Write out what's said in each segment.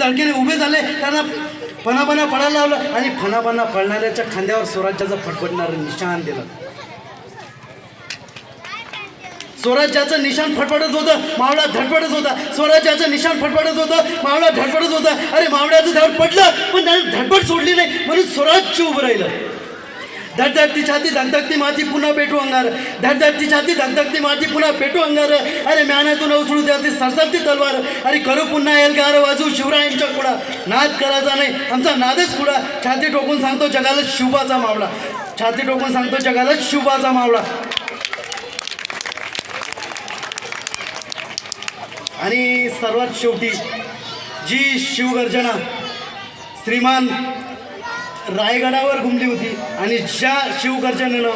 धडकीने उभे झाले त्यांना फणाफणा पडायला लावलं आणि फणापणा पडणाऱ्याच्या खांद्यावर स्वराज्याचं फटफटणारं निशाण दिलं. स्वराज्याचं निशाण फटफटत होतं मावळा धडपडत होता. स्वराज्याचं निशाण फटफटत होतं मावळा धडपडत होता. अरे मावळ्याचं धड पडलं पण त्याने धडपड सोडली नाही म्हणून स्वराज्य उभं राहिलं. धडधडती छाती धगधगती माती पुन्हा पेटू अंगार. धडधडती छाती धगधगती माती पुन्हा पेटू अंगार. अरे म्यानातून द्या सतात सरसरती तलवार. अरे करू पुन्हा एलगार वाजू शिवराय. नाद करायचा नाही. आमचा नादच पुढा छाती टोकून सांगतो जगाला शुभाचा मावळा. छाती टोकून सांगतो जगाला शुभाचा मावळा. आणि सर्वात शेवटी जी शिवगर्जना श्रीमान रायगडावर घुमली होती आणि ज्या शिवगर्जनेनं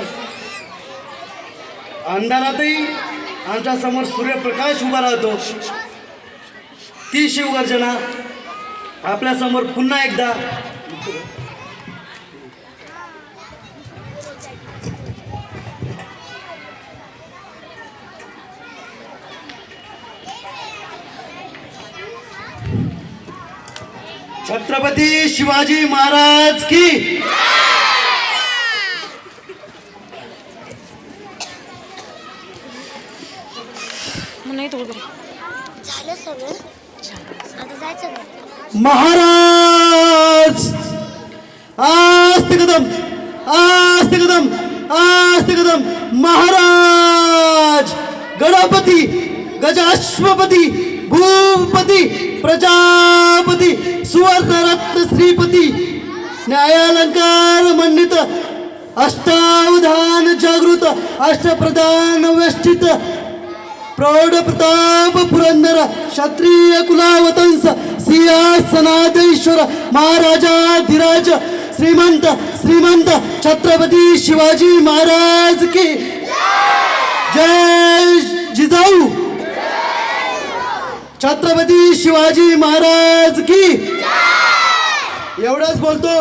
अंधारातही आमच्यासमोर सूर्यप्रकाश उभा राहतो ती शिवगर्जना आपल्यासमोर पुन्हा एकदा. छत्रपती शिवाजी महाराज की. मग नाही थोडं झालं सगळं. आता जायचं महाराज! आस्ते कदम आस्ते कदम आस्ते कदम महाराज! गणपती गजाश्वपती भूपती प्रजापती सुवर्णरत्न श्रीपती न्यायालंकार मंडित अष्टावधान जागृत अष्टप्रधान व्यष्टित प्रौढ प्रताप पुरंदर क्षत्रिय कुलावतंस सिंहासनाधीश्वर महाराजाधिराज श्रीमंत श्रीमंत छत्रपती शिवाजी महाराज की जय जिजाऊ। छत्रपती शिवाजी महाराज की एवढंच बोलतो.